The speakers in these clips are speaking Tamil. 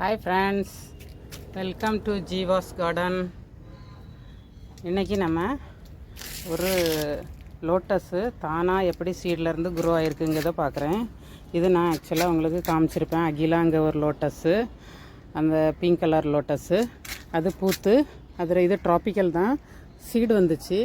Hi friends welcome to Jeeva's garden இன்றைக்கி நம்ம ஒரு லோட்டஸு தானாக எப்படி சீட்லேருந்து குரோ ஆகிருக்குங்கிறத பார்க்குறேன். இது நான் ஆக்சுவலாக உங்களுக்கு காமிச்சிருப்பேன். அகிலாங்க ஒரு லோட்டஸு அந்த பிங்க் கலர் லோட்டஸு அது பூத்து அதில் இது ட்ராபிக்கல் தான். சீடு வந்துச்சு.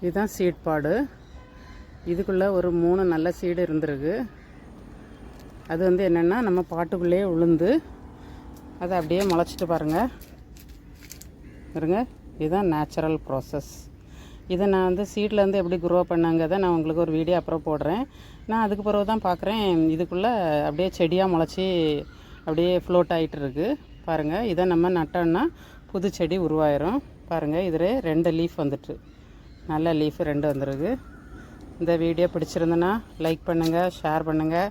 இதுதான் சீட் பாடு. இதுக்குள்ளே ஒரு மூணு நல்ல சீடு இருந்திருக்கு. அது வந்து என்னென்னா நம்ம பாட்டுக்குள்ளேயே உளுந்து அதை அப்படியே முளைச்சிட்டு பாருங்கள் பாருங்க இதுதான் நேச்சுரல் ப்ராசஸ் இதை நான் வந்து சீட்லேருந்து எப்படி குரோ பண்ணாங்கிறத நான் உங்களுக்கு ஒரு வீடியோ அப்புறம் போடுறேன். நான் அதுக்கு பிறகு தான் பார்க்குறேன். இதுக்குள்ளே அப்படியே செடியாக முளைச்சி அப்படியே ஃப்ளோட் ஆகிட்டு இருக்குது பாருங்கள் இதை நம்ம நட்டோன்னா புது செடி உருவாயிரும். பாருங்கள் இதில் ரெண்டு லீஃப் வந்துட்டு. நல்ல லீஃப் ரெண்டு வந்துருக்கு. இந்த வீடியோ பிடிச்சிருந்துன்னா லைக் பண்ணுங்கள் ஷேர் பண்ணுங்கள்